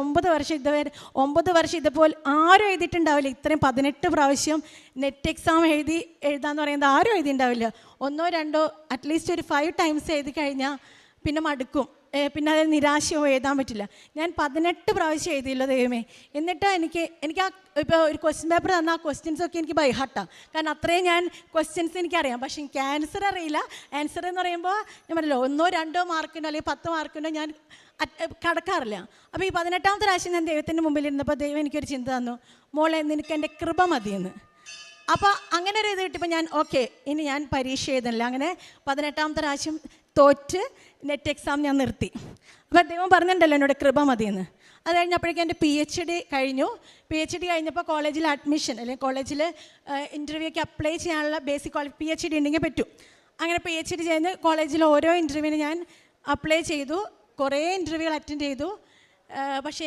ഒമ്പത് വർഷം ഇതുവരെ ഒമ്പത് വർഷം ഇതുപോലെ ആരും എഴുതിയിട്ടുണ്ടാവില്ല. ഇത്രയും പതിനെട്ട് പ്രാവശ്യം നെറ്റ് എക്സാം എഴുതി എഴുതാന്ന് പറയുന്നത് ആരും എഴുതിയിട്ടുണ്ടാവില്ല. ഒന്നോ രണ്ടോ അറ്റ്ലീസ്റ്റ് ഒരു ഫൈവ് ടൈംസ് എഴുതി കഴിഞ്ഞാൽ പിന്നെ മടുക്കും. പിന്നെ അതിൽ നിരാശയോ എഴുതാൻ പറ്റില്ല. ഞാൻ പതിനെട്ട് പ്രാവശ്യം എഴുതിയില്ല ദൈവമേ. എന്നിട്ട് എനിക്ക് എനിക്ക് ആ ഇപ്പോൾ ഒരു ക്വസ്റ്റ്യൻ പേപ്പർ തന്ന ആ ക്വസ്റ്റ്യൻസൊക്കെ എനിക്ക് ബൈഹാർട്ടാണ് കാരണം അത്രയും ഞാൻ ക്വസ്റ്റ്യൻസ് എനിക്കറിയാം. പക്ഷേ എനിക്ക് ആൻസർ അറിയില്ല. ആൻസർ എന്ന് പറയുമ്പോൾ ഞാൻ പറഞ്ഞല്ലോ ഒന്നോ രണ്ടോ മാർക്കിനോ അല്ലെങ്കിൽ പത്ത് മാർക്കിനോ ഞാൻ കടക്കാറില്ല. അപ്പോൾ ഈ പതിനെട്ടാമത്തെ പ്രാവശ്യം ഞാൻ ദൈവത്തിന്റെ മുമ്പിൽ ഇരുന്നപ്പോൾ ദൈവം എനിക്കൊരു ചിന്ത തന്നു. മോളെ നിനക്ക് എന്റെ കൃപ മതിയെന്ന്. അപ്പോൾ അങ്ങനെ ഒരു ഇത് കിട്ടിയപ്പോൾ ഞാൻ ഓക്കെ ഇനി ഞാൻ പരീക്ഷ എഴുതണില്ല. അങ്ങനെ പതിനെട്ടാമത്തെ പ്രാവശ്യം തോറ്റ് നെറ്റ് എക്സാം ഞാൻ നിർത്തി. അപ്പോൾ ദൈവം പറഞ്ഞിട്ടുണ്ടല്ലോ എന്നോട് കൃപ മതിയെന്ന്. അത് കഴിഞ്ഞപ്പോഴേക്കും എന്റെ പി എച്ച് ഡി കഴിഞ്ഞു. പി എച്ച് ഡി കഴിഞ്ഞപ്പോൾ കോളേജിൽ അഡ്മിഷൻ അല്ലെങ്കിൽ കോളേജിൽ ഇന്റർവ്യൂക്ക് അപ്ലൈ ചെയ്യാനുള്ള ബേസിക് ക്വാളിഫി പി എച്ച് ഡി ഉണ്ടെങ്കിൽ പറ്റും. അങ്ങനെ പി എച്ച് ഡി ചെയ്യുന്ന കോളേജിൽ ഓരോ ഇന്റർവ്യൂവിന് ഞാൻ അപ്ലൈ ചെയ്തു. കുറേ ഇന്റർവ്യൂകൾ അറ്റൻഡ് ചെയ്തു. പക്ഷേ